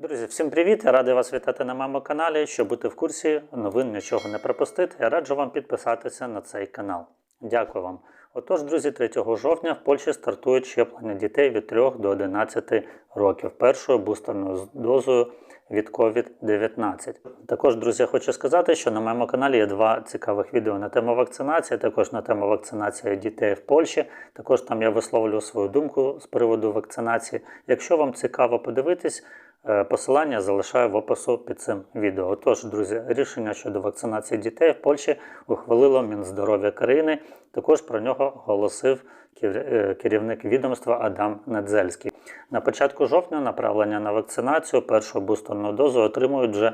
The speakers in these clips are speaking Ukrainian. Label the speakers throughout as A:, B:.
A: Друзі, всім привіт! Я радий вас вітати на моєму каналі. Щоб бути в курсі новин, нічого не пропустити, я раджу вам підписатися на цей канал. Дякую вам. Отож, друзі, 3 жовтня в Польщі стартують щеплення дітей від 3 до 11 років першою бустерною дозою від COVID-19. Також, друзі, хочу сказати, що на моєму каналі є два цікавих відео на тему вакцинації, також на тему вакцинації дітей в Польщі. Також там я висловлюю свою думку з приводу вакцинації. Якщо вам цікаво подивитись, Посилання залишаю в опису під цим відео. Отож, друзі, рішення щодо вакцинації дітей в Польщі ухвалило Мінздоров'я країни. Також про нього оголосив е, керівник відомства Адам Недзельський. На початку жовтня направлення на вакцинацію першу бустерну дозу отримують вже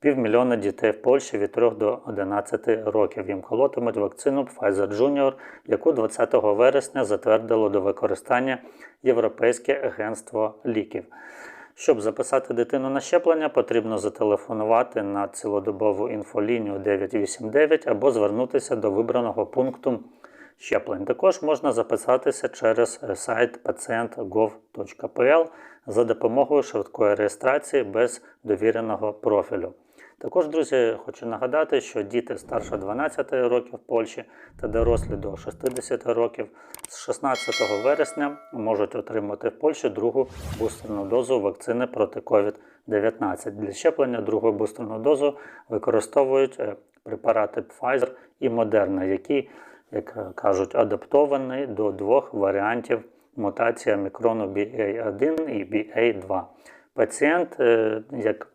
A: півмільйона дітей в Польщі від 3 до 11 років. Їм колотимуть вакцину Pfizer Junior, яку 20 вересня затвердило до використання Європейське агентство ліків. Щоб записати дитину на щеплення, потрібно зателефонувати на цілодобову інфолінію 989 або звернутися до вибраного пункту щеплень. Також можна записатися через сайт pacient.gov.pl за допомогою швидкої реєстрації без довіреного профілю. Також, друзі, хочу нагадати, що діти старше 12 років в Польщі та дорослі до 60 років з 16 вересня можуть отримати в Польщі другу бустерну дозу вакцини проти COVID-19. Для щеплення другою бустерну дозу використовують е, препарати Pfizer і Moderna, які, як е, кажуть, адаптовані до двох варіантів мутації мікрону BA1 і BA2. Пацієнт, е, як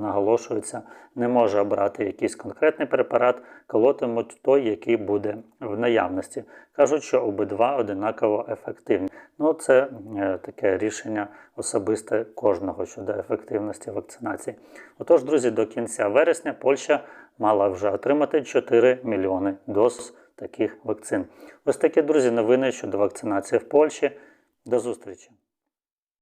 A: наголошується, не може обрати якийсь конкретний препарат, колотимуть той, який буде в наявності. Кажуть, що обидва одинаково ефективні. Ну, це е, таке рішення особисте кожного щодо ефективності вакцинації. Отож, друзі, до кінця вересня Польща мала вже отримати 4 мільйони доз таких вакцин. Ось такі, друзі, новини щодо вакцинації в Польщі. До зустрічі!